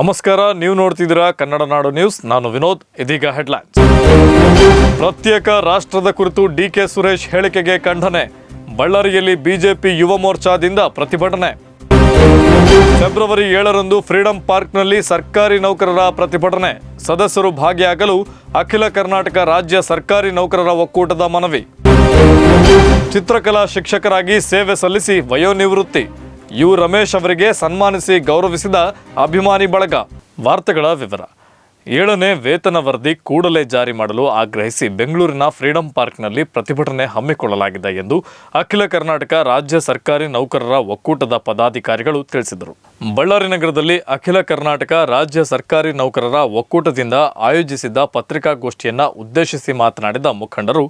ನಮಸ್ಕಾರ, ನೀವು ನೋಡ್ತಿದ್ದೀರಾ ಕನ್ನಡ ನಾಡು ನ್ಯೂಸ್. ನಾನು ವಿನೋದ್, ಇದೀಗ ಹೆಡ್ಲೈನ್ಸ್. ಪ್ರತ್ಯೇಕ ರಾಷ್ಟ್ರದ ಕುರಿತು ಡಿ ಕೆ ಸುರೇಶ್ ಹೇಳಿಕೆಗೆ ಖಂಡನೆ. ಬಳ್ಳಾರಿಯಲ್ಲಿ ಬಿಜೆಪಿ ಯುವ ಮೋರ್ಚಾದಿಂದ ಪ್ರತಿಭಟನೆ. ಫೆಬ್ರವರಿ ಏಳರಂದು ಫ್ರೀಡಂ ಪಾರ್ಕ್ನಲ್ಲಿ ಸರ್ಕಾರಿ ನೌಕರರ ಪ್ರತಿಭಟನೆ. ಸದಸ್ಯರು ಭಾಗಿಯಾಗಲು ಅಖಿಲ ಕರ್ನಾಟಕ ರಾಜ್ಯ ಸರ್ಕಾರಿ ನೌಕರರ ಒಕ್ಕೂಟದ ಮನವಿ. ಚಿತ್ರಕಲಾ ಶಿಕ್ಷಕರಾಗಿ ಸೇವೆ ಸಲ್ಲಿಸಿ ವಯೋನಿವೃತ್ತಿ. ಯು ರಮೇಶ್ ಅವರಿಗೆ ಸನ್ಮಾನಿಸಿ ಗೌರವಿಸಿದ ಅಭಿಮಾನಿ ಬಳಗ ವಾರ್ತೆಗಳ ವಿವರ. ಏಳನೇ ವೇತನ ವರದಿ ಕೂಡಲೇ ಜಾರಿ ಮಾಡಲು ಆಗ್ರಹಿಸಿ ಬೆಂಗಳೂರಿನ ಫ್ರೀಡಂ ಪಾರ್ಕ್ನಲ್ಲಿ ಪ್ರತಿಭಟನೆ ಹಮ್ಮಿಕೊಳ್ಳಲಾಗಿದೆ ಎಂದು ಅಖಿಲ ಕರ್ನಾಟಕ ರಾಜ್ಯ ಸರ್ಕಾರಿ ನೌಕರರ ಒಕ್ಕೂಟದ ಪದಾಧಿಕಾರಿಗಳು ತಿಳಿಸಿದರು. ಬಳ್ಳಾರಿ ನಗರದಲ್ಲಿ ಅಖಿಲ ಕರ್ನಾಟಕ ರಾಜ್ಯ ಸರ್ಕಾರಿ ನೌಕರರ ಒಕ್ಕೂಟದಿಂದ ಆಯೋಜಿಸಿದ್ದ ಪತ್ರಿಕಾಗೋಷ್ಠಿಯನ್ನು ಉದ್ದೇಶಿಸಿ ಮಾತನಾಡಿದ ಮುಖಂಡರು,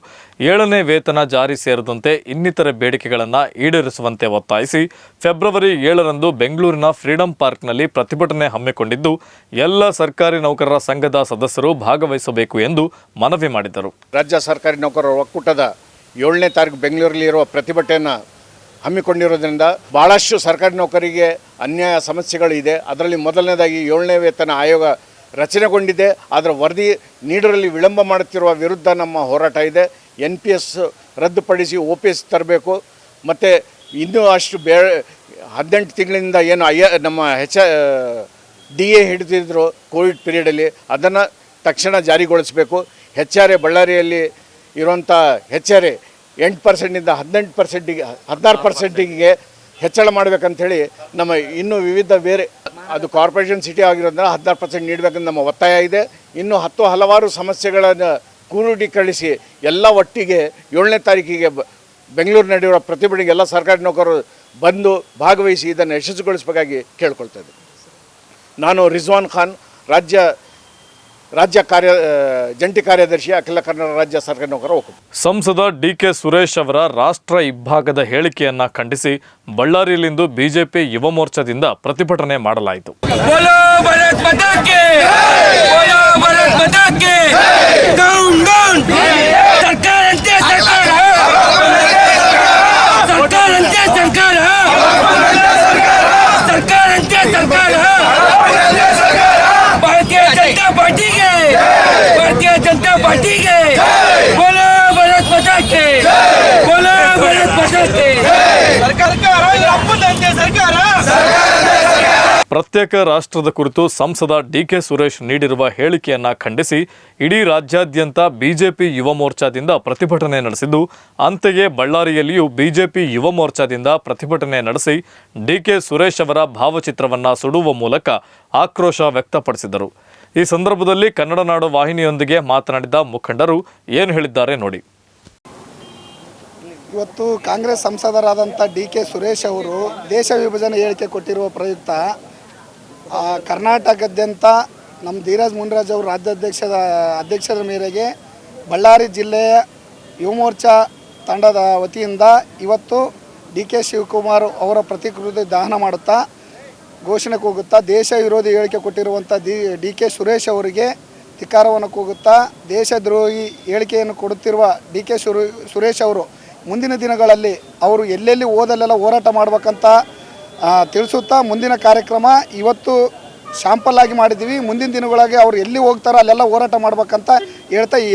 ಏಳನೇ ವೇತನ ಜಾರಿ ಸೇರಿದಂತೆ ಇನ್ನಿತರ ಬೇಡಿಕೆಗಳನ್ನು ಈಡೇರಿಸುವಂತೆ ಒತ್ತಾಯಿಸಿ ಫೆಬ್ರವರಿ ಏಳರಂದು ಬೆಂಗಳೂರಿನ ಫ್ರೀಡಂ ಪಾರ್ಕ್ನಲ್ಲಿ ಪ್ರತಿಭಟನೆ ಹಮ್ಮಿಕೊಂಡಿದ್ದು, ಎಲ್ಲ ಸರ್ಕಾರಿ ನೌಕರರ ಸಂಘದ ಸದಸ್ಯರು ಭಾಗವಹಿಸಬೇಕು ಎಂದು ಮನವಿ ಮಾಡಿದರು. ರಾಜ್ಯ ಸರ್ಕಾರಿ ನೌಕರರ ಒಕ್ಕೂಟದ ಏಳನೇ ತಾರೀಕು ಬೆಂಗಳೂರಲ್ಲಿ ಇರುವ ಪ್ರತಿಭಟನೆಯನ್ನು ಹಮ್ಮಿಕೊಂಡಿರೋದ್ರಿಂದ ಭಾಳಷ್ಟು ಸರ್ಕಾರಿ ನೌಕರಿಗೆ ಅನ್ಯಾಯ ಸಮಸ್ಯೆಗಳು ಇದೆ ಅದರಲ್ಲಿ ಮೊದಲನೇದಾಗಿ ಏಳನೇ ವೇತನ ಆಯೋಗ ರಚನೆಗೊಂಡಿದೆ. ಅದರ ವರದಿ ನೀಡರಲ್ಲಿ ವಿಳಂಬ ಮಾಡುತ್ತಿರುವ ವಿರುದ್ಧ ನಮ್ಮ ಹೋರಾಟ ಇದೆ. ಎನ್ ಪಿ ಎಸ್ ರದ್ದುಪಡಿಸಿ ಒ ಪಿ ಎಸ್ ತರಬೇಕು. ಮತ್ತು ಇನ್ನೂ ಅಷ್ಟು ಬೇ ಹದಿನೆಂಟು ತಿಂಗಳಿಂದ ಏನು ಅಯ್ಯ ನಮ್ಮ ಹೆಚ್ ಡಿ ಎ ಹಿಡಿದಿದ್ರು ಕೋವಿಡ್ ಪೀರಿಯಡಲ್ಲಿ, ಅದನ್ನು ತಕ್ಷಣ ಜಾರಿಗೊಳಿಸಬೇಕು. ಹೆಚ್ ಆರ್ ಎ ಬಳ್ಳಾರಿಯಲ್ಲಿ ಇರುವಂಥ ಎ ಎಂಟು ಪರ್ಸೆಂಟಿಂದ ಹದಿನೆಂಟು ಪರ್ಸೆಂಟಿಗೆ, ಹದಿನಾರು ಪರ್ಸೆಂಟಿಗೆ ಹೆಚ್ಚಳ ಮಾಡಬೇಕಂಥೇಳಿ ನಮ್ಮ ಇನ್ನೂ ವಿವಿಧ ಬೇರೆ, ಅದು ಕಾರ್ಪೊರೇಷನ್ ಸಿಟಿ ಆಗಿರೋದ್ರಿಂದ ಹದಿನಾರು ಪರ್ಸೆಂಟ್ ನೀಡಬೇಕಂತ ನಮ್ಮ ಒತ್ತಾಯ ಇದೆ. ಇನ್ನು ಹತ್ತು ಹಲವಾರು ಸಮಸ್ಯೆಗಳನ್ನು ಕ್ರೋಢೀಕರಿಸಿ ಎಲ್ಲ ಒಟ್ಟಿಗೆ ಏಳನೇ ತಾರೀಕಿಗೆ ಬೆಂಗಳೂರು ನಡೆಯುವ ಪ್ರತಿಭಟನೆಗೆ ಎಲ್ಲ ಸರ್ಕಾರಿ ನೌಕರರು ಬಂದು ಭಾಗವಹಿಸಿ ಇದನ್ನು ಯಶಸ್ವಿಗೊಳಿಸಬೇಕಾಗಿ ಕೇಳ್ಕೊಳ್ತಾ ಇದ್ದೀನಿ. ನಾನು ರಿಜ್ವಾನ್ ಖಾನ್ ರಾಜ್ಯ ರಾಜ್ಯ ಕಾರ್ಯ ಜಂಟಿ ಕಾರ್ಯದರ್ಶಿ ಅಖಿಲ ಕನ್ನಡ ರಾಜ್ಯ ಸರ್ಕಾರ ನೌಕರ ಸಂಸದ ಡಿ ಕೆ ಸುರೇಶ್ ಅವರ ರಾಷ್ಟ್ರ ಇಬ್ಬಾಗದ ಹೇಳಿಕೆಯನ್ನ ಖಂಡಿಸಿ ಬಳ್ಳಾರಿಯಲ್ಲಿಂದು ಬಿಜೆಪಿ ಯುವ ಮೋರ್ಚಾದಿಂದ ಪ್ರತಿಭಟನೆ ಮಾಡಲಾಯಿತು. बोलो सरकार अंत्य सरकार है सरकार अंत्य सरकार भारतीय जनता पार्टी के भारतीय जनता पार्टी के बोलो भारत पचास के बोलो भारत पचास के सरकार का सरकार ಪ್ರತ್ಯೇಕ ರಾಷ್ಟ್ರದ ಕುರಿತು ಸಂಸದ ಡಿ ಕೆ ಸುರೇಶ್ ನೀಡಿರುವ ಹೇಳಿಕೆಯನ್ನು ಖಂಡಿಸಿ ಇಡೀ ರಾಜ್ಯಾದ್ಯಂತ ಬಿಜೆಪಿ ಯುವ ಮೋರ್ಚಾದಿಂದ ಪ್ರತಿಭಟನೆ ನಡೆಸಿದ್ದು, ಅಂತೆಯೇ ಬಳ್ಳಾರಿಯಲ್ಲಿಯೂ ಬಿಜೆಪಿ ಯುವ ಮೋರ್ಚಾದಿಂದ ಪ್ರತಿಭಟನೆ ನಡೆಸಿ ಡಿ ಕೆ ಸುರೇಶ್ ಅವರ ಭಾವಚಿತ್ರವನ್ನು ಸುಡುವ ಮೂಲಕ ಆಕ್ರೋಶ ವ್ಯಕ್ತಪಡಿಸಿದರು. ಈ ಸಂದರ್ಭದಲ್ಲಿ ಕನ್ನಡ ನಾಡು ವಾಹಿನಿಯೊಂದಿಗೆ ಮಾತನಾಡಿದ ಮುಖಂಡರು ಏನು ಹೇಳಿದ್ದಾರೆ ನೋಡಿ. ಇವತ್ತು ಕಾಂಗ್ರೆಸ್ ಸಂಸದರಾದಂಥ ಡಿ ಕೆ ಸುರೇಶ್ ಅವರು ದೇಶ ವಿಭಜನೆ ಹೇಳಿಕೆ ಕೊಟ್ಟಿರುವ ಪ್ರಯುಕ್ತ ಕರ್ನಾಟಕದಾದ್ಯಂತ ನಮ್ಮ ಧೀರಜ್ ಮುನ್ರಾಜ್ ಅವರು ರಾಜ್ಯಾಧ್ಯಕ್ಷದ, ಅಧ್ಯಕ್ಷರ ಮೇರೆಗೆ ಬಳ್ಳಾರಿ ಜಿಲ್ಲೆಯ ಯುವಮೋರ್ಚಾ ತಂಡದ ವತಿಯಿಂದ ಇವತ್ತು ಡಿ ಕೆ ಶಿವಕುಮಾರ್ ಅವರ ಪ್ರತಿಕೃತಿ ದಹನ ಮಾಡುತ್ತಾ ಘೋಷಣೆ ಕೂಗುತ್ತಾ ದೇಶ ವಿರೋಧಿ ಹೇಳಿಕೆ ಕೊಟ್ಟಿರುವಂಥ ಡಿ ಕೆ ಸುರೇಶ್ ಅವರಿಗೆ ಧಿಕ್ಕಾರವನ್ನು ಕೂಗುತ್ತಾ, ದೇಶದ್ರೋಹಿ ಹೇಳಿಕೆಯನ್ನು ಕೊಡುತ್ತಿರುವ ಡಿ ಕೆ ಸುರು, ಸುರೇಶ್ ಅವರು ಮುಂದಿನ ದಿನಗಳಲ್ಲಿ ಅವರು ಎಲ್ಲೆಲ್ಲಿ ಓದಲ್ಲೆಲ್ಲ ಹೋರಾಟ ಮಾಡಬೇಕಂತ ತಿಳಿಸುತ್ತಾ ಮುಂದಿನ ಕಾರ್ಯಕ್ರಮ ಇವತ್ತು ಶಾಂಪಲ್ ಆಗಿ ಮಾಡಿದ್ದೀವಿ. ಮುಂದಿನ ದಿನಗಳಾಗಿ ಅವ್ರು ಎಲ್ಲಿ ಹೋಗ್ತಾರೋ ಅಲ್ಲೆಲ್ಲ ಹೋರಾಟ ಮಾಡ್ಬೇಕಂತ ಹೇಳ್ತಾ ಈ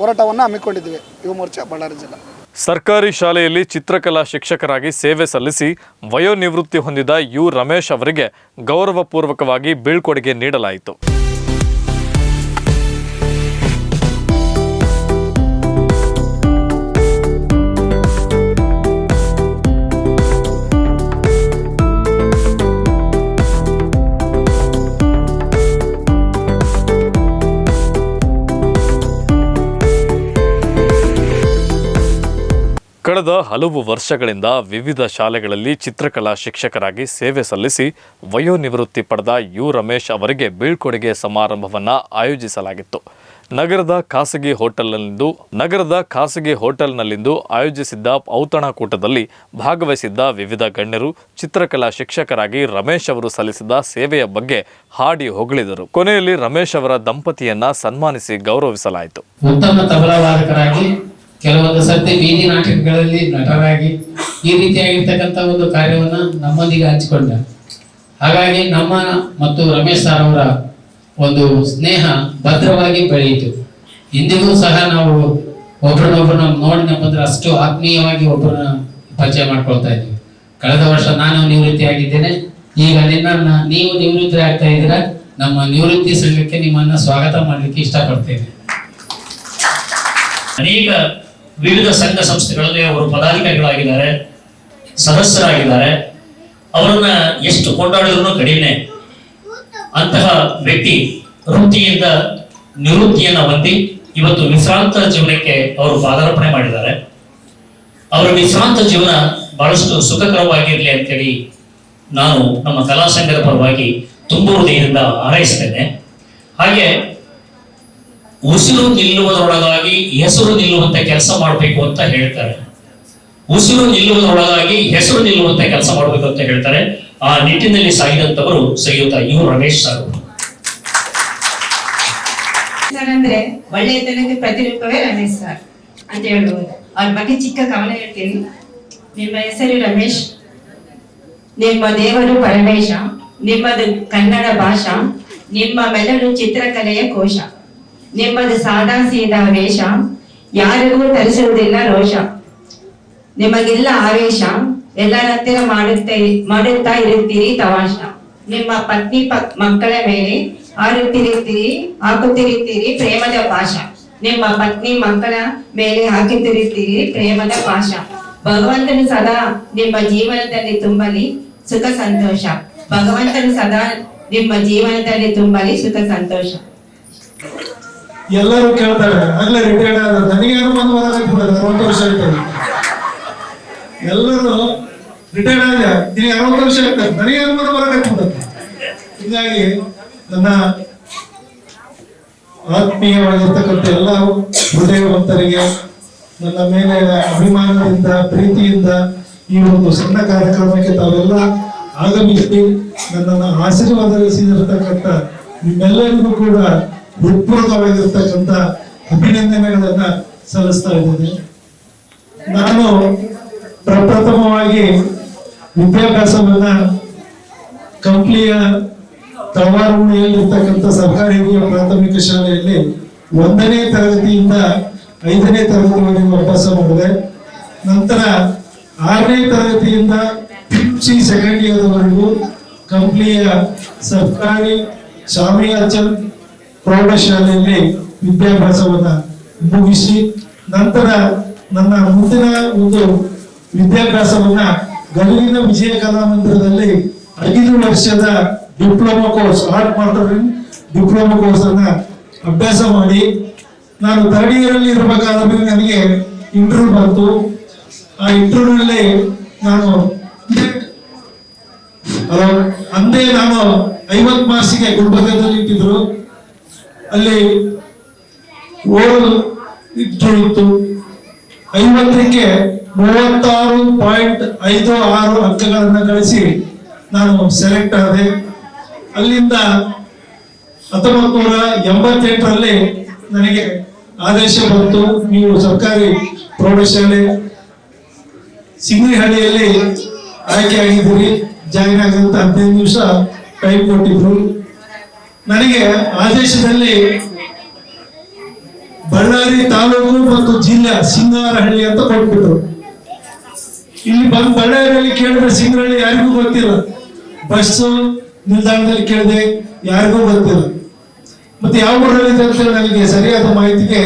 ಹೋರಾಟವನ್ನು ಹಮ್ಮಿಕೊಂಡಿದ್ದೀವಿ. ಯುವ ಮೋರ್ಚಾ, ಬಳ್ಳಾರಿ ಜಿಲ್ಲಾ. ಸರ್ಕಾರಿ ಶಾಲೆಯಲ್ಲಿ ಚಿತ್ರಕಲಾ ಶಿಕ್ಷಕರಾಗಿ ಸೇವೆ ಸಲ್ಲಿಸಿ ವಯೋನಿವೃತ್ತಿ ಹೊಂದಿದ ಯು ರಮೇಶ್ ಅವರಿಗೆ ಗೌರವಪೂರ್ವಕವಾಗಿ ಬೀಳ್ಕೊಡುಗೆ ನೀಡಲಾಯಿತು. ಕಳೆದ ಹಲವು ವರ್ಷಗಳಿಂದ ವಿವಿಧ ಶಾಲೆಗಳಲ್ಲಿ ಚಿತ್ರಕಲಾ ಶಿಕ್ಷಕರಾಗಿ ಸೇವೆ ಸಲ್ಲಿಸಿ ವಯೋನಿವೃತ್ತಿ ಪಡೆದ ಯು ರಮೇಶ್ ಅವರಿಗೆ ಬೀಳ್ಕೊಡುಗೆ ಸಮಾರಂಭವನ್ನು ಆಯೋಜಿಸಲಾಗಿತ್ತು. ನಗರದ ಖಾಸಗಿ ಹೋಟೆಲ್ನಲ್ಲಿಂದು, ನಗರದ ಖಾಸಗಿ ಹೋಟೆಲ್ನಲ್ಲಿಂದು ಆಯೋಜಿಸಿದ್ದ ಔತಣಕೂಟದಲ್ಲಿ ಭಾಗವಹಿಸಿದ್ದ ವಿವಿಧ ಗಣ್ಯರು ಚಿತ್ರಕಲಾ ಶಿಕ್ಷಕರಾಗಿ ರಮೇಶ್ ಅವರು ಸಲ್ಲಿಸಿದ ಸೇವೆಯ ಬಗ್ಗೆ ಹಾಡಿ ಹೊಗಳಿದರು. ಕೊನೆಯಲ್ಲಿ ರಮೇಶ್ ಅವರ ದಂಪತಿಯನ್ನ ಸನ್ಮಾನಿಸಿ ಗೌರವಿಸಲಾಯಿತು. ಕೆಲವೊಂದು ಸರ್ತಿ ಬೀದಿ ನಾಟಕಗಳಲ್ಲಿ ನಟರಾಗಿ ಈ ರೀತಿಯಾಗಿರ್ತಕ್ಕಂಥ ಒಂದು ಕಾರ್ಯವನ್ನ ನಮ್ಮೊಂದಿಗೆ ಹಂಚಿಕೊಂಡ. ಹಾಗಾಗಿ ನಮ್ಮ ಮತ್ತು ರಮೇಶ್ ಸರ್ ಅವರ ಒಂದು ಸ್ನೇಹ ಭದ್ರವಾಗಿ ಬೆಳೆಯಿತು. ಇಂದಿಗೂ ಸಹ ನಾವು ಒಬ್ಬರನ್ನೊಬ್ಬರನ್ನ ನೋಡಿನಪ್ಪ ಅಂದ್ರೆ ಅಷ್ಟು ಆತ್ಮೀಯವಾಗಿ ಒಬ್ಬರನ್ನ ಪರಿಚಯ ಮಾಡ್ಕೊಳ್ತಾ ಇದ್ವಿ. ಕಳೆದ ವರ್ಷ ನಾನು ನಿವೃತ್ತಿ ಆಗಿದ್ದೇನೆ ಈಗ ನಿನ್ನ ನೀವು ನಿವೃತ್ತಿ ಆಗ್ತಾ ಇದ್ದೀರಾ? ನಮ್ಮ ನಿವೃತ್ತಿ ಸಂಘಕ್ಕೆ ನಿಮ್ಮನ್ನ ಸ್ವಾಗತ ಮಾಡ್ಲಿಕ್ಕೆ ಇಷ್ಟಪಡ್ತೇನೆ. ಅನೇಕ ವಿವಿಧ ಸಂಘ ಸಂಸ್ಥೆಗಳಲ್ಲಿ ಅವರು ಪದಾಧಿಕಾರಿಗಳಾಗಿದ್ದಾರೆ, ಸದಸ್ಯರಾಗಿದ್ದಾರೆ. ಅವರನ್ನ ಎಷ್ಟು ಕೊಂಡಾಡಿದ್ರು ಕಡಿಮೆ. ಅಂತಹ ವ್ಯಕ್ತಿ ವೃತ್ತಿಯಿಂದ ನಿವೃತ್ತಿಯನ್ನ ಹೊಂದಿ ಇವತ್ತು ವಿಶ್ರಾಂತ ಜೀವನಕ್ಕೆ ಅವರು ಪಾದಾರ್ಪಣೆ ಮಾಡಿದ್ದಾರೆ. ಅವರ ವಿಶ್ರಾಂತ ಜೀವನ ಬಹಳಷ್ಟು ಸುಖಕರವಾಗಿರಲಿ ಅಂತೇಳಿ ನಾನು ನಮ್ಮ ಕಲಾ ಸಂಘದ ಪರವಾಗಿ ತುಂಬ ಹೃದಯದಿಂದ ಹಾರೈಸ್ತೇನೆ. ಹಾಗೆ ಉಸಿರು ನಿಲ್ಲುವುದರೊಳಗಾಗಿ ಹೆಸರು ನಿಲ್ಲುವಂತ ಕೆಲಸ ಮಾಡಬೇಕು ಅಂತ ಹೇಳ್ತಾರೆ. ಉಸಿರು ನಿಲ್ಲುವುದರೊಳಗಾಗಿ ಹೆಸರು ನಿಲ್ಲುವಂತ ಕೆಲಸ ಮಾಡಬೇಕು ಅಂತ ಹೇಳ್ತಾರೆ. ಆ ನಿಟ್ಟಿನಲ್ಲಿ ಸಾಗಿದಂತವರು ಶ್ರೀಯುತ ಯು ರಮೇಶ್ ಸರ್. ಅಂದ್ರೆ ಒಳ್ಳೆಯತನಕ್ಕೆ ಪ್ರತಿರೂಪವೇ ರಮೇಶ್ ಸರ್ ಅಂತ ಹೇಳ್ಬೋದು. ಅವ್ರ ಬಗ್ಗೆ ಚಿಕ್ಕ ಕವನ ಹೇಳ್ತೀನಿ. ನಿಮ್ಮ ಹೆಸರು ರಮೇಶ್, ನಿಮ್ಮ ದೇವರು ಪರಮೇಶ, ನಿಮ್ಮದು ಕನ್ನಡ ಭಾಷಾ, ನಿಮ್ಮ ಮೆಲುನು ಚಿತ್ರಕಲೆಯ ಕೋಶ. ನಿಮ್ಮದು ಸಾದಾ ಸೀದಾ ವೇಷ ಯಾರಿಗೂ ತರಿಸುವುದಿಲ್ಲ ರೋಷ. ನಿಮಗಿಲ್ಲ ಆವೇಶ. ಎಲ್ಲರ ಹತ್ತಿರ ಮಾಡುತ್ತೆ, ಮಾಡುತ್ತಾ ಇರುತ್ತೀರಿ ತಮಾಷ. ನಿಮ್ಮ ಪತ್ನಿ ಮಕ್ಕಳ ಮೇಲೆ ಹಾರುತ್ತಿರುತ್ತೀರಿ, ಹಾಕುತ್ತಿರುತ್ತೀರಿ ಪ್ರೇಮದ ಪಾಶ. ನಿಮ್ಮ ಪತ್ನಿ ಮಕ್ಕಳ ಮೇಲೆ ಹಾಕುತ್ತಿರುತ್ತೀರಿ ಪ್ರೇಮದ ಪಾಶ. ಭಗವಂತನು ಸದಾ ನಿಮ್ಮ ಜೀವನದಲ್ಲಿ ತುಂಬಲಿ ಸುಖ ಸಂತೋಷ. ಭಗವಂತನು ಸದಾ ನಿಮ್ಮ ಜೀವನದಲ್ಲಿ ತುಂಬಲಿ ಸುಖ ಸಂತೋಷ. ಎಲ್ಲರೂ ಕೇಳ್ತಾರೆ, ಆಗ್ಲೇ ರಿಟೈರ್ಡ್ ಆದ ನನಗೆ ಅನುಮಾನ ಬರಕತ್ತಿದ್ದಾರೆ ಅರವತ್ತು ವರ್ಷ ಆಗ್ತಾರೆ ಎಲ್ಲರೂ ರಿಟೈರ್ಡ್ ಆದ ನಿನಗೆ ಅರವತ್ತು ವರ್ಷ ಆಗ್ತದೆ ನನಗೆ ಅನುಮಾನ ಬರಕತ್ತಿದ್ದಾರೆ ಹೀಗಾಗಿ ನನ್ನ ಆತ್ಮೀಯವಾಗಿರ್ತಕ್ಕಂಥ ಎಲ್ಲ ಹೃದಯವಂತರಿಗೆ ನನ್ನ ಮೇಲೆ ಅಭಿಮಾನದಿಂದ, ಪ್ರೀತಿಯಿಂದ ಈ ಒಂದು ಸಣ್ಣ ಕಾರ್ಯಕ್ರಮಕ್ಕೆ ತಾವೆಲ್ಲ ಆಗಮಿಸಿ, ನನ್ನನ್ನು ಆಶೀರ್ವಾದಿಸಿರ್ತಕ್ಕಂಥ ನಿಮ್ಮೆಲ್ಲರಿಗೂ ಕೂಡ ಹೃತ್ಪೂರ್ವಕವಾಗಿರ್ತಕ್ಕಂಥ ಅಭಿನಂದನೆಗಳನ್ನ ಸಲ್ಲಿಸ್ತಾ ಇದ್ದೇನೆ. ನಾನು ಪ್ರಪ್ರಥಮವಾಗಿ ವಿದ್ಯಾಭ್ಯಾಸವನ್ನ ಕಂಪ್ಲಿಯ ತಳವಾರುಣಿಯಲ್ಲಿರ್ತಕ್ಕಂಥ ಸರ್ಕಾರಿ ಹಿರಿಯ ಪ್ರಾಥಮಿಕ ಶಾಲೆಯಲ್ಲಿ ಒಂದನೇ ತರಗತಿಯಿಂದ ಐದನೇ ತರಗತಿವರೆಗೂ ಅಭ್ಯಾಸ ಮಾಡಿದೆ. ನಂತರ ಆರನೇ ತರಗತಿಯಿಂದ ಸಿ ಸೆಕೆಂಡ್ ಇಯರ್ವರೆಗೂ ಕಂಪ್ಲಿಯ ಸರ್ಕಾರಿ ಶಾಮಿಯಾಚಲ್ ಪ್ರೌಢಶಾಲೆಯಲ್ಲಿ ವಿದ್ಯಾಭ್ಯಾಸವನ್ನು ಮುಗಿಸಿ ನಂತರ ನನ್ನ ಮುಂದಿನ ಒಂದು ವಿದ್ಯಾಭ್ಯಾಸವನ್ನು ಗದಗಿನ ವಿಜಯ ಕಲಾಮಂದಿರದಲ್ಲಿ ಐದು ವರ್ಷದ diploma course, art master diploma course ಅನ್ನ ಅಭ್ಯಾಸ ಮಾಡಿ ನಾನು ಥರ್ಡ್ ಇಯರ್ ಅಲ್ಲಿ ಇರಬೇಕಾದ್ರೆ ನನಗೆ ಇಂಟರ್ವ್ಯೂ ಬಂತು. ಆ ಇಂಟರ್ವ್ಯೂನಲ್ಲಿ ನಾನು ಅಂದೇ ನಾನು ಐವತ್ತು ಮಾರ್ಕ್ಸಿಗೆ ಗುಲ್ಬರ್ಗದಲ್ಲಿ ಇಟ್ಟಿದ್ರು. ಅಲ್ಲಿ ಓದು ಇತ್ತು ಐವತ್ತಕ್ಕೆ ಮೂವತ್ತಾರು ಪಾಯಿಂಟ್ ಐದು ಆರು ಅಂಕಗಳನ್ನ ಗಳಿಸಿ ನಾನು ಸೆಲೆಕ್ಟ್ ಆದೆ. ಅಲ್ಲಿಂದ ಹತ್ತೊಂಬತ್ತು ನೂರ ಎಂಬತ್ತೆಂಟರಲ್ಲಿ ನನಗೆ ಆದೇಶ ಬಂತು. ನೀವು ಸರ್ಕಾರಿ ಪ್ರೌಢಶಾಲೆ ಸಿಂಗ್ರಿಹಳ್ಳಿಯಲ್ಲಿ ಆಯ್ಕೆ ಆಗಿದ್ದೀರಿ. ಜಾಯಿನ್ ಆಗಂತ ಹದಿನೈದು ದಿವಸ ಟೈಮ್ ಕೊಟ್ಟಿದ್ರು. ನನಗೆ ಆದೇಶದಲ್ಲಿ ಬಳ್ಳಾರಿ ತಾಲೂಕು ಮತ್ತು ಜಿಲ್ಲೆ ಸಿಂಗಾರಹಳ್ಳಿ ಅಂತ ಕೊಟ್ಬಿಟ್ರು. ಇಲ್ಲಿ ಬಂದು ಬಳ್ಳಾರಿಯಲ್ಲಿ ಕೇಳಿದ್ರೆ ಸಿಂಗರಹಳ್ಳಿ ಯಾರಿಗೂ ಗೊತ್ತಿಲ್ಲ. ಬಸ್ಸು ನಿಲ್ದಾಣದಲ್ಲಿ ಕೇಳಿದೆ, ಯಾರಿಗೂ ಗೊತ್ತಿಲ್ಲ. ಮತ್ತೆ ಯಾವ ಊರಲ್ಲಿ ಅಂತ ಅಂತೇಳಿ ನನಗೆ ಸರಿಯಾದ ಮಾಹಿತಿಗೆ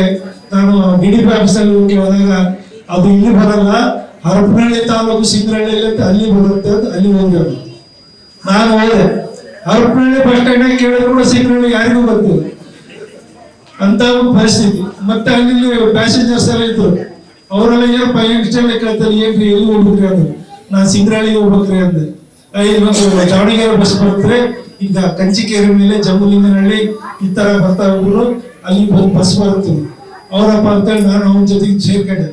ನಾನು ಡಿ ಡಿ ಪಿ ಆಫೀಸಲ್ಲಿ ಹೋಗಿ ಹೋದಾಗ ಅದು ಇಲ್ಲಿ ಬರಲ್ಲ, ಹರಪನಹಳ್ಳಿ ತಾಲೂಕು ಸಿಂಗರಹಳ್ಳಿಯಲ್ಲಿ ಅಂತ ಅಲ್ಲಿ ಬರುತ್ತೆ ಅಂತ ಅಲ್ಲಿ ಹೋಗಿರೋದು ನಾನು ಹೋದೆ. ಹರಪನಹಳ್ಳಿ ಬಸ್ ಸ್ಟ್ಯಾಂಡ್ ಕೇಳಿದ್ರು ಕೂಡ ಸಿಗ್ನಲ್ ಯಾರಿಗೂ ಗೊತ್ತಿಲ್ಲ ಅಂತ ಒಂದು ಪರಿಸ್ಥಿತಿ. ಮತ್ತೆ ಅಲ್ಲಿ ಪ್ಯಾಸೆಂಜರ್ಸ್ ಎಲ್ಲ ಇದ್ರು. ಅವರೆಲ್ಲ, ಏನಪ್ಪ, ಏನ್ ಕೇಳ್ತಾರೆ? ಏನ್ರಿ, ಎಲ್ಲಿ ಹೋಗ್ಬೇಕ್ರಿ ಅಂದ್ರೆ ನಾನು ಸಿಂಗ್ರಾಳಿಗೆ ಹೋಗ್ಬೇಕ್ರಿ ಅಂದೆ ಇಲ್ಲಿ ದಾವಣಗೆರೆ ಬಸ್ ಬರ್ತರೆ ಈಗ ಕಂಚಿಕೇರಿ ಮೇಲೆ ಜಮ್ಮುಲಿಂಗನಹಳ್ಳಿ ಈ ತರ ಬರ್ತಾ ಹೋಗ್ರು ಅಲ್ಲಿ ಒಂದು ಬಸ್ ಬರುತ್ತೆ ಅವರಪ್ಪ ಅಂತೇಳಿ ನಾನು ಅವನ ಜೊತೆಗೆ ಸೇರ್ಕೊಂಡೆ.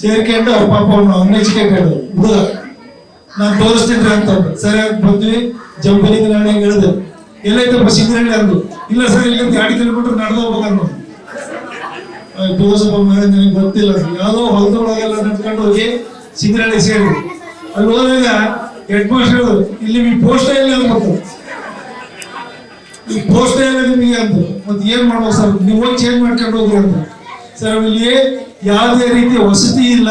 ಸೇರ್ಕೊಂಡು ಅವ್ರ ಪಾಪ ಅವನು ಅನ್ಎಜುಕೇಟೆಡ್ ಹುಡುಗ, ನಾನು ತೋರಿಸ್ತೀನಿ ಅಂತ ಸರಿಯಾಗಿ ಸರಿ ಅಂತ ಬಂದ್ವಿ ಜಂಬುಲಿಂಗನಹಳ್ಳಿ ಇಳಿದೆ ಎಲ್ಲೈತಪ್ಪ ಸಿಂಗ್ರಹಳ್ಳಿ ಅಂದ್ರು ಇಲ್ಲ ಸರ್ ಇಲ್ಲಿ ಗಾಡಿ ಕಿಲೋಮೀಟರ್ ನಡೆದು ಹೋಗ್ಬೇಕನ್ನು ಟೂರಿಸಂ ನನಗೆ ಗೊತ್ತಿಲ್ಲ. ಯಾವುದೋ ಹೊಲದೊಳಗೆಲ್ಲ ನಡ್ಕೊಂಡು ಹೋಗಿ ಸಿಂಗ್ರಹಳ್ಳಿ ಸೇರಿ. ಅಲ್ಲಿ ಹೋದಾಗ ಹೆಡ್ ಮಾಸ್ಟರ್ ಇಲ್ಲಿ ನಿಮಗೆ ಪೋಸ್ಟ್ ಇಲ್ಲ ಅಂದ್ಬಿಟ್ಟು. ಈ ಪೋಸ್ಟ್ ಇಲ್ಲ ನಿಮಗೆ, ಅಂದ್ರು. ಮತ್ತೆ ಏನ್ ಮಾಡ್ಬೋದು ಸರ್? ನೀವು ಹೋಗಿ ಚೇಂಜ್ ಮಾಡ್ಕೊಂಡು ಹೋಗ್ರಿ ಅಂತ ಸರ್ ಇಲ್ಲಿ ಯಾವುದೇ ರೀತಿ ವಸತಿ ಇಲ್ಲ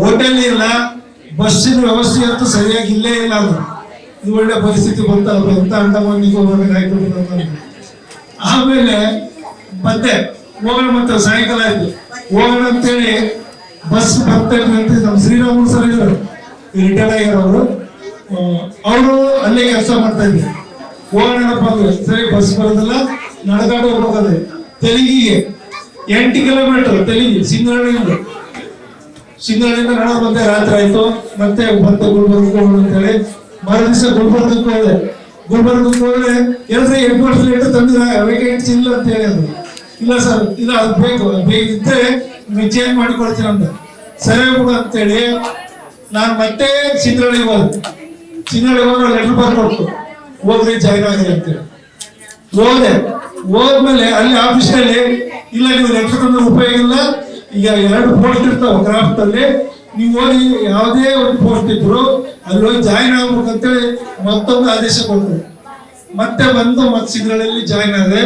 ಹೋಟೆಲ್ ಇಲ್ಲ, ಬಸ್ಸಿನ ವ್ಯವಸ್ಥೆ ಅಂತೂ ಸರಿಯಾಗಿ ಇಲ್ಲೇ ಇಲ್ಲ ಅದು ಇದು ಒಳ್ಳೆ ಪರಿಸ್ಥಿತಿ ಬಂತ ಎಂತ ಅಂಡಮಾನಿಗೆ ಹೋಗಬೇಕಾಯ್ತು ಅಂತ. ಆಮೇಲೆ ಮತ್ತೆ ಹೋಗೋಣ ಮತ್ತೆ, ಸಾಯಂಕಾಲ ಆಯ್ತು. ಹೋಗೋಣ ಅಂತೇಳಿ ಬಸ್ ಬರ್ತಾ ಅಂತ ನಮ್ಮ ಶ್ರೀರಾಮುಲು ಸರ್ ಇದ್ರು. ರಿಟೈರ್ ಆಗಿರೋರು. ಅವರು ಅಲ್ಲೇ ಕೆಲಸ ಮಾಡ್ತಾ ಇದ್ರು. ಹೋಗೋಣಪ್ಪ ಅಂದ್ರೆ. ಸರಿ ಬಸ್ ಬರೋದಿಲ್ಲ. ನಡ್ಕೊಂಡು ಹೋಗ್ಬೇಕಾದ್ರೆ ತೆಲುಗಿಗೆ ಎಂಟು ಕಿಲೋಮೀಟರ್ ತೆಲುಗಿ ಸಿಂಗರಳ್ಳಿಯಿಂದ ಸಿಂಗರಳ್ಳಿಯಿಂದ ನಡ ಬಂದೆ. ರಾತ್ರಿ ಆಯ್ತು. ಮತ್ತೆ ಮತ್ತೆ ಗುಲ್ಬರ್ಗ ಅಂತೇಳಿ. ದಿವಸ ಗುಲ್ಬರ್ಗಕ್ಕೆ ಹೋದೆ. ಗುಲ್ಬರ್ಗಕ್ಕೆ ಹೋದ್ರೆ ಎಲ್ಲರೂ ಹೆಡ್ ಮಾಸ್ಟರ್ ಲೇಟರ್ ತಂದಿರ ವೇಕೆನ್ಸಿ ಇಲ್ಲ ಅಂತ ಹೇಳಿದ್ರು ಇಲ್ಲ ಸರ್ ಇಲ್ಲ, ಅದು ಬೇಕು ಬೇಕಿದ್ರೆ ನೀವು ಚೇಂಜ್ ಮಾಡಿಕೊಡ್ತೀನಿ ಅಂತ ಸರಿ ಬಿಡು ಅಂತೇಳಿ ನಾನು ಮತ್ತೆ ಚಿನ್ನಳಿ ಹೋದೆ. ಚಿನ್ನಳಿ ಹೋದ್ರೆ ಲೆಟರ್ ಬರ್ಕೊಟ್ಟು ಹೋಗ್ರಿ ಜಾಯ್ನ್ ಆಗಿದೆ ಅಂತೇಳಿ. ಹೋದೆ. ಹೋದ್ಮೇಲೆ ಅಲ್ಲಿ ಆಫೀಸಲ್ಲಿ ಇಲ್ಲ, ನೀವು ಲೆಟರ್ ತಂದ್ರೆ ಉಪಯೋಗ ಇಲ್ಲ. ಈಗ ಎರಡು ಪೋಸ್ಟ್ ಇರ್ತಾವೆ ಕ್ರಾಫ್ಟ್ ಅಲ್ಲಿ ನೀವು ಹೋಗಿ ಯಾವುದೇ ಒಂದು ಪೋಸ್ಟ್ ಇದ್ರು ಅಲ್ಲಿ ಹೋಗಿ ಅಂತ ಆಗ್ಬೇಕಂತೇಳಿ ಮತ್ತೊಂದು ಆದೇಶ ಕೊಟ್ಟರು. ಮತ್ತೆ ಬಂದು ಮತ್ತೆ ಸಿಗ್ನಲಲ್ಲಿ ಜಾಯಿನ್ ಆದ್ರೆ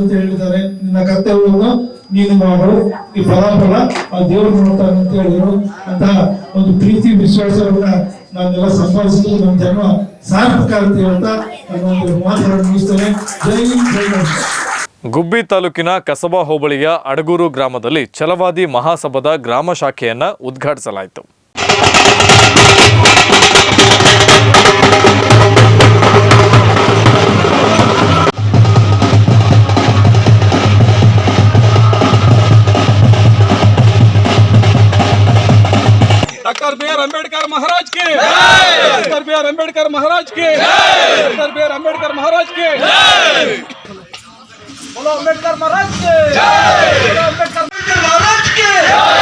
ಅಂತ ಹೇಳಿದ್ದಾರೆ. ನಿನ್ನ ಕರ್ತವ್ಯವನ್ನು ನೀನು ಮಾಡು. ಈ ಫಲಾಫಲ ಆ ದೇವರು ನೋಡ್ತಾನೆ ಅಂತ ಹೇಳಿದ್ರು. ಅಂತ ಒಂದು ಪ್ರೀತಿ ವಿಶ್ವಾಸವನ್ನ ನಾನೆಲ್ಲ ಸಂಪಾದಿಸಿದ್ರು ನಮ್ಮ ಜನ್ಮ ಸಾರ್ಥಕ ಅಂತ ಹೇಳ್ತಾ ನನ್ನ ಒಂದು ಮಾತನ್ನು ಮುಗಿಸ್ತೇನೆ. ಜೈ ಜೈ ಗುಬ್ಬಿ ತಾಲೂಕಿನ ಕಸಬಾ ಹೋಬಳಿಯ ಅಡಗೂರು ಗ್ರಾಮದಲ್ಲಿ ಛಲವಾದಿ ಮಹಾಸಭಾದ ಗ್ರಾಮ ಶಾಖೆಯನ್ನು ಉದ್ಘಾಟಿಸಲಾಯಿತು. डॉक्टर बी आर अंबेडकर महाराज के। डॉक्टर बी आर अंबेडकर महाराज के। डॉक्टर बी आर अंबेडकर महाराज के। बोलो अंबेडकर महाराज के। बोलो अंबेडकर महाराज के।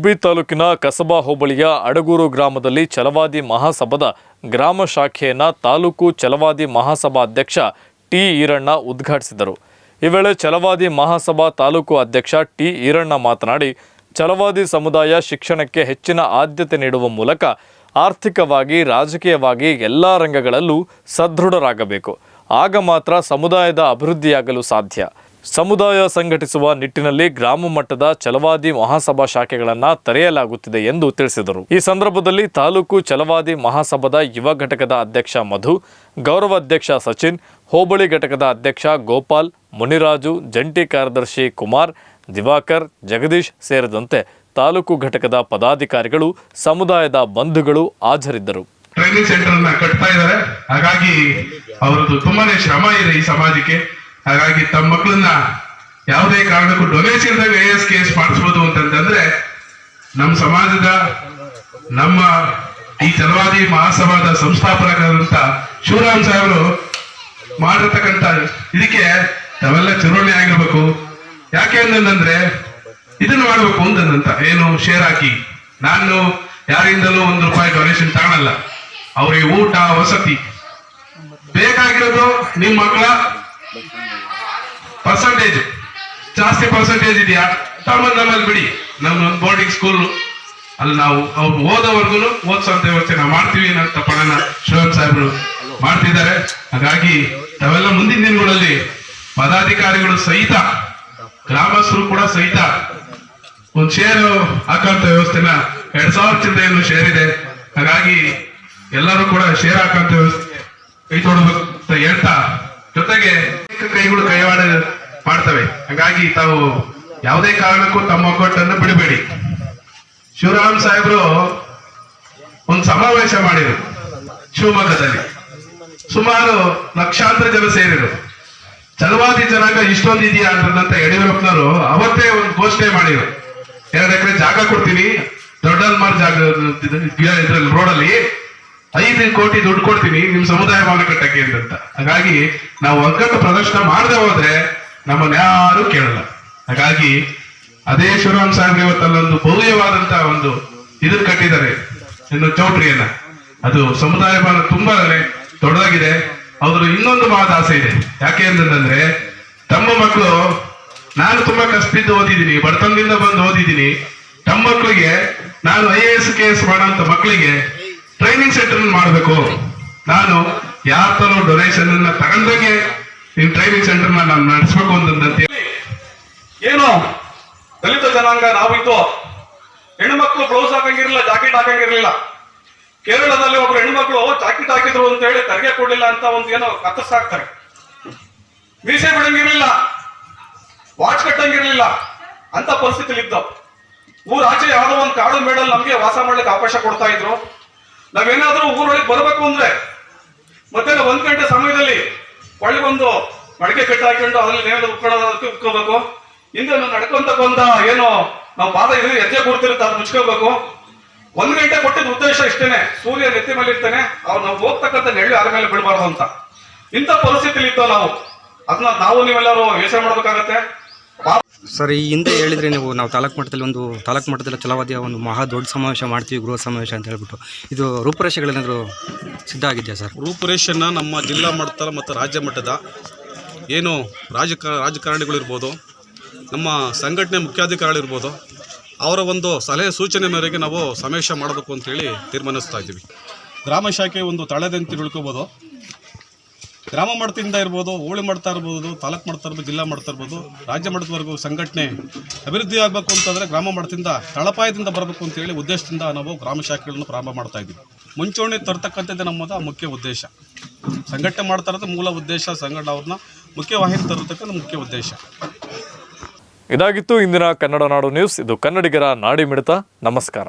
ಗುಬ್ಬಿ ತಾಲೂಕಿನ ಕಸಬಾ ಹೋಬಳಿಯ ಅಡಗೂರು ಗ್ರಾಮದಲ್ಲಿ ಛಲವಾದಿ ಮಹಾಸಭಾದ ಗ್ರಾಮ ಶಾಖೆಯನ್ನು ತಾಲೂಕು ಚಲವಾದಿ ಮಹಾಸಭಾ ಅಧ್ಯಕ್ಷ ಟಿ ಈರಣ್ಣ ಉದ್ಘಾಟಿಸಿದರು. ಈ ವೇಳೆ ಛಲವಾದಿ ಮಹಾಸಭಾ ತಾಲೂಕು ಅಧ್ಯಕ್ಷ ಟಿ ಈರಣ್ಣ ಮಾತನಾಡಿ, ಛಲವಾದಿ ಸಮುದಾಯ ಶಿಕ್ಷಣಕ್ಕೆ ಹೆಚ್ಚಿನ ಆದ್ಯತೆ ನೀಡುವ ಮೂಲಕ ಆರ್ಥಿಕವಾಗಿ, ರಾಜಕೀಯವಾಗಿ ಎಲ್ಲ ರಂಗಗಳಲ್ಲೂ ಸದೃಢರಾಗಬೇಕು. ಆಗ ಮಾತ್ರ ಸಮುದಾಯದ ಅಭಿವೃದ್ಧಿಯಾಗಲು ಸಾಧ್ಯ. ಸಮುದಾಯ ಸಂಘಟಿಸುವ ನಿಟ್ಟಿನಲ್ಲಿ ಗ್ರಾಮ ಮಟ್ಟದ ಛಲವಾದಿ ಮಹಾಸಭಾ ಶಾಖೆಗಳನ್ನು ತೆರೆಯಲಾಗುತ್ತಿದೆ ಎಂದು ತಿಳಿಸಿದರು. ಈ ಸಂದರ್ಭದಲ್ಲಿ ತಾಲೂಕು ಛಲವಾದಿ ಮಹಾಸಭಾದ ಯುವ ಘಟಕದ ಅಧ್ಯಕ್ಷ ಮಧು, ಗೌರವ ಅಧ್ಯಕ್ಷ ಸಚಿನ್, ಹೋಬಳಿ ಘಟಕದ ಅಧ್ಯಕ್ಷ ಗೋಪಾಲ್, ಮುನಿರಾಜು, ಜಂಟಿ ಕಾರ್ಯದರ್ಶಿ ಕುಮಾರ್, ದಿವಾಕರ್, ಜಗದೀಶ್ ಸೇರಿದಂತೆ ತಾಲೂಕು ಘಟಕದ ಪದಾಧಿಕಾರಿಗಳು, ಸಮುದಾಯದ ಬಂಧುಗಳು ಹಾಜರಿದ್ದರು. ಟ್ರೈನಿಂಗ್ ಸೆಂಟರ್ ಕಟ್ತಾ ಇದ್ದಾರೆ. ಹಾಗಾಗಿ ಅವರದ್ದು ತುಂಬಾನೇ ಶ್ರಮ ಇದೆ ಈ ಸಮಾಜಕ್ಕೆ. ಹಾಗಾಗಿ ತಮ್ಮ ಮಕ್ಕಳನ್ನ ಯಾವುದೇ ಕಾರಣಕ್ಕೂ donation A S K S ಮಾಡಿಸ್ಬೋದು ಅಂತಂದ್ರೆ ನಮ್ಮ ಸಮಾಜದ ನಮ್ಮ ಈ ಚಲವಾದಿ ಮಹಾಸಭಾದ ಸಂಸ್ಥಾಪಕರಾದಂತ ಶಿವರಾಮ್ ಸಾಹೇಬರು ಮಾಡಿರ್ತಕ್ಕಂಥ ಇದಕ್ಕೆ ನಾವೆಲ್ಲ ಚುನಾವಣೆ ಆಗಿರ್ಬೇಕು. ಯಾಕೆ ಅಂತಂದ್ರೆ ಇದನ್ನ ಮಾಡ್ಬೇಕು ಅಂತಂದಂತ. ಏನು ಶೇರ್ ಹಾಕಿ. ನಾನು ಯಾರಿಂದಲೂ ಒಂದು ರೂಪಾಯಿ ಡೊನೇಷನ್ ತಗೊಳಲ್ಲ. ಅವ್ರಿಗೆ ಊಟ, ವಸತಿ ಬೇಕಾಗಿರೋದು ನಿಮ್ ಮಕ್ಕಳ ಪರ್ಸಂಟೇಜ್ ಜಾಸ್ತಿ ಪರ್ಸೆಂಟೇಜ್ ಇದೆಯಾ? ತಮ್ಮ ನಮ್ಮಲ್ಲಿ ಬಿಡಿ. ನಮ್ಮ ಬೋರ್ಡಿಂಗ್ ಸ್ಕೂಲ್ ಅಲ್ಲಿ ನಾವು ಅವ್ರು ಓದೋವರೆಗೂ ಓದ್ಸೋಂತ ವ್ಯವಸ್ಥೆ ನಾವು ಮಾಡ್ತೀವಿ ಅಂತ ಪಣನ ಶಿವರಾಮ್ ಸಾಹೇಬರು ಮಾಡ್ತಿದ್ದಾರೆ. ಹಾಗಾಗಿ ತಾವೆಲ್ಲ ಮುಂದಿನ ದಿನಗಳಲ್ಲಿ ಪದಾಧಿಕಾರಿಗಳು ಸಹಿತ, ಗ್ರಾಮಸ್ಥರು ಕೂಡ ಸಹಿತ ಒಂದು ಶೇರು ಹಾಕಂತ ವ್ಯವಸ್ಥೆನ ಎರಡ್ ಸಾವಿರ ಚಿಲ್ಲರೆಯನ್ನು ಶೇರ್ ಇದೆ. ಹಾಗಾಗಿ ಎಲ್ಲರೂ ಕೂಡ ಶೇರ್ ಹಾಕೋಂಥ ವ್ಯವಸ್ಥೆ ಕೈ ತೊಡಬೇಕು ಅಂತ ಹೇಳ್ತಾ, ಜೊತೆಗೆ ಕೈಗಳು ಕೈವಾಡ ಮಾಡ್ತವೆ. ಹಾಗಾಗಿ ತಾವು ಯಾವುದೇ ಕಾರಣಕ್ಕೂ ತಮ್ಮ ಒಗ್ಗಟ್ಟನ್ನು ಬಿಡಬೇಡಿ. ಶಿವರಾಮ್ ಸಾಹೇಬರು ಒಂದು ಸಮಾವೇಶ ಮಾಡಿದ್ರು ಶಿವಮೊಗ್ಗದಲ್ಲಿ. ಸುಮಾರು ಲಕ್ಷಾಂತರ ಜನ ಸೇರಿದರು. ಚಲವಾದಿ ಜನಾಂಗ ಇಷ್ಟೊಂದು ಇದೆಯಾ ಅಂತಂದಂತ ಯಡಿಯೂರಪ್ಪನವರು ಅವತ್ತೇ ಒಂದು ಘೋಷಣೆ ಮಾಡಿದ್ರು. ಎರಡು ಎಕರೆ ಜಾಗ ಕೊಡ್ತೀನಿ. ದೊಡ್ಡಲ್ಮಾರ್ ಜಾಗ ಇದ್ರಲ್ಲಿ ರೋಡಲ್ಲಿ ಐದು ಕೋಟಿ ದುಡ್ಡು ಕೊಡ್ತೀನಿ. ನಿಮ್ ಸಮುದಾಯ ಮಾರುಕಟ್ಟೆಗೆ ಅಂತ ಹಾಗಾಗಿ ನಾವು ಒಗ್ಗಟ್ಟು ಪ್ರದರ್ಶನ ಮಾಡದೆ ಹೋದ್ರೆ ನಮ್ಮನ್ನ ಯಾರು ಕೇಳಲ್ಲ. ಹಾಗಾಗಿ ಅದೇ ಶಿವರಾಮ್ ಸಾಹೇಬ್ರು ಇವತ್ತಲ್ಲೊಂದು ಭವ್ಯವಾದಂತಹ ಒಂದು ಇದು ಕಟ್ಟಿದ್ದಾರೆ ಇನ್ನು ಚೌಟ್ರಿಯನ್ನ. ಅದು ಸಮುದಾಯ ಭವನ ತುಂಬಾ ದೊಡ್ಡದಾಗಿದೆ. ಅವರು ಇನ್ನೊಂದು ಮಾತು ಆಸೆ ಇದೆ. ಯಾಕೆ ಅಂತಂದ್ರೆ, ತಮ್ಮ ಮಕ್ಕಳು, ನಾನು ತುಂಬಾ ಕಷ್ಟದಿಂದ ಓದಿದ್ದೀನಿ, ಬಡತನದಿಂದ ಬಂದು ಓದಿದ್ದೀನಿ. ತಮ್ಮ ಮಕ್ಕಳಿಗೆ, ನಾನು I A S K S ಮಾಡೋಂಥ ಮಕ್ಕಳಿಗೆ ಟ್ರೈನಿಂಗ್ ಸೆಂಟರ್ ಮಾಡಬೇಕು. ನಾನು ಯಾವ ತರ ಡೊನೇಷನ್ ತಗೊಂಡಾಗೆ ನಿಮ್ ಟ್ರೈನಿಂಗ್ ಸೆಂಟರ್ ನಾನು ನಡೆಸ್ಬೇಕು ಏನು? ದಲಿತ ಜನಾಂಗ ನಾವಿತ್ತು ಹೆಣ್ಮಕ್ಳು ಬ್ಲೌಸ್ ಹಾಕಂಗಿರ್ಲಿಲ್ಲ ಜಾಕೆಟ್ ಹಾಕಂಗಿರ್ಲಿಲ್ಲ. ಕೇರಳದಲ್ಲಿ ಒಬ್ರು ಹೆಣ್ಮಕ್ಳು ಜಾಕೆಟ್ ಹಾಕಿದ್ರು ಅಂತ ಹೇಳಿ ತೆರಿಗೆ ಕೊಡ್ಲಿಲ್ಲ ಅಂತ ಒಂದು ಏನೋ ಕತ್ತರಿಸಾಕ್ತಾರೆ ಮೀಸೆ ಬಿಡಂಗಿರ್ಲಿಲ್ಲ. ವಾಚ್ ಕಟ್ಟಂಗಿರ್ಲಿಲ್ಲ. ಅಂತ ಪರಿಸ್ಥಿತಿಲಿ ಇದ್ದವು ಊರ ಆಚೆ ಯಾವ್ದೋ ಒಂದು ಕಾಡು ಮೇಡಲ್ ನಮ್ಗೆ ವಾಸ ಮಾಡ್ಲಿಕ್ಕೆ ಅವಕಾಶ ಕೊಡ್ತಾ ಇದ್ರು. ನಾವೇನಾದ್ರೂ ಊರೊಳಗೆ ಬರಬೇಕು ಅಂದ್ರೆ ಮತ್ತೆ ಒಂದ್ ಗಂಟೆ ಸಮಯದಲ್ಲಿ ಒಳಗೆ ಒಂದು ಮಡಿಕೆ ಕಟ್ಟಿ ಹಾಕೊಂಡು ಅದ್ರಲ್ಲಿ ನೇಮದ ಉಟ್ಕೊಳ್ಳೋದಕ್ಕೆ ಉಟ್ಕೋಬೇಕು. ಹಿಂದೆ ನಾವು ನಡ್ಕೊಂತ ಬಂದ ಏನು ನಾವು ಪಾದ ಇದು ಹೆಜ್ಜೆ ಕೊಡ್ತಿರುತ್ತೆ ಅದು ಮುಚ್ಕೋಬೇಕು. ಒಂದು ಗಂಟೆ ಕೊಟ್ಟಿದ್ದ ಉದ್ದೇಶ ಇಷ್ಟೇನೆ. ಸೂರ್ಯ ನೆತ್ತಿ ಮೇಲೆ ಇರ್ತಾನೆ, ಅವ್ರು ನಾವು ಹೋಗ್ತಕ್ಕಂಥ ನೆಳ್ಳು ಯಾರ ಮೇಲೆ ಬಿಡಬಾರ್ದು ಅಂತ. ಇಂಥ ಪರಿಸ್ಥಿತಿಲಿ ಇತ್ತು ನಾವು. ಅದನ್ನ ನಾವು ನೀವೆಲ್ಲರೂ ಯೋಚನೆ ಮಾಡ್ಬೇಕಾಗತ್ತೆ. ಸರ್, ಈ ಹಿಂದೆ ಹೇಳಿದ್ರೆ ನೀವು ನಾವು ತಾಲೂಕು ಮಟ್ಟದಲ್ಲಿ ಒಂದು ತಾಲೂಕು ಮಟ್ಟದಲ್ಲಿ ಚಲವಾದಿಯ ಒಂದು ಮಹಾ ದೊಡ್ಡ ಸಮಾವೇಶ ಮಾಡ್ತೀವಿ, ಗೃಹ ಸಮಾವೇಶ ಅಂತ ಹೇಳ್ಬಿಟ್ಟು. ಇದು ರೂಪುರೇಷೆಗಳೇನಾದರೂ ಸಿದ್ಧ ಆಗಿದೆಯಾ ಸರ್? ರೂಪುರೇಷನ್ನ ನಮ್ಮ ಜಿಲ್ಲಾ ಮಟ್ಟದ ಮತ್ತು ರಾಜ್ಯ ಮಟ್ಟದ ಏನು ರಾಜಕ, ರಾಜಕಾರಣಿಗಳಿರ್ಬೋದು, ನಮ್ಮ ಸಂಘಟನೆ ಮುಖ್ಯಾಧಿಕಾರಿಗಳಿರ್ಬೋದು, ಅವರ ಒಂದು ಸಲಹೆ ಸೂಚನೆ ಮೇರೆಗೆ ನಾವು ಸಮಾವೇಶ ಮಾಡಬೇಕು ಅಂತೇಳಿ ತೀರ್ಮಾನಿಸ್ತಾ ಇದ್ದೀವಿ. ಗ್ರಾಮ ಶಾಖೆ ಒಂದು ತಳೆದಂತೆ ತಿಳ್ಕೊಬೋದು. ಗ್ರಾಮ ಮಟ್ಟದಿಂದ ಇರ್ಬೋದು, ಹೋಳಿ ಮಾಡ್ತಾ ಇರ್ಬೋದು, ತಾಲೂಕು ಮಾಡ್ತಾ ಇರ್ಬೋದು, ಜಿಲ್ಲಾ ಮಾಡ್ತಾ ಇರ್ಬೋದು, ರಾಜ್ಯ ಮಟ್ಟದವರೆಗೂ ಸಂಘಟನೆ ಅಭಿವೃದ್ಧಿ ಆಗಬೇಕು ಅಂತಂದರೆ ಗ್ರಾಮ ಮಟ್ಟದಿಂದ ತಳಪಾಯದಿಂದ ಬರಬೇಕು ಅಂತೇಳಿ ಉದ್ದೇಶದಿಂದ ನಾವು ಗ್ರಾಮ ಶಾಖೆಗಳನ್ನು ಪ್ರಾರಂಭ ಮಾಡ್ತಾ ಇದ್ದೀವಿ. ಮುಂಚೂಣಿ ತರ್ತಕ್ಕಂಥದ್ದೇ ನಮ್ಮದು ಮುಖ್ಯ ಉದ್ದೇಶ. ಸಂಘಟನೆ ಮಾಡ್ತಾ ಇರೋದು ಮೂಲ ಉದ್ದೇಶ, ಸಂಘಟನೆ ಅವ್ರನ್ನ ಮುಖ್ಯವಾಹಿನಿ ತರತಕ್ಕಂಥ ಮುಖ್ಯ ಉದ್ದೇಶ. ಇದಾಗಿತ್ತು ಇಂದಿನ ಕನ್ನಡ ನಾಡು ನ್ಯೂಸ್. ಇದು ಕನ್ನಡಿಗರ ನಾಡಿ ಮಿಡಿತ ನಮಸ್ಕಾರ.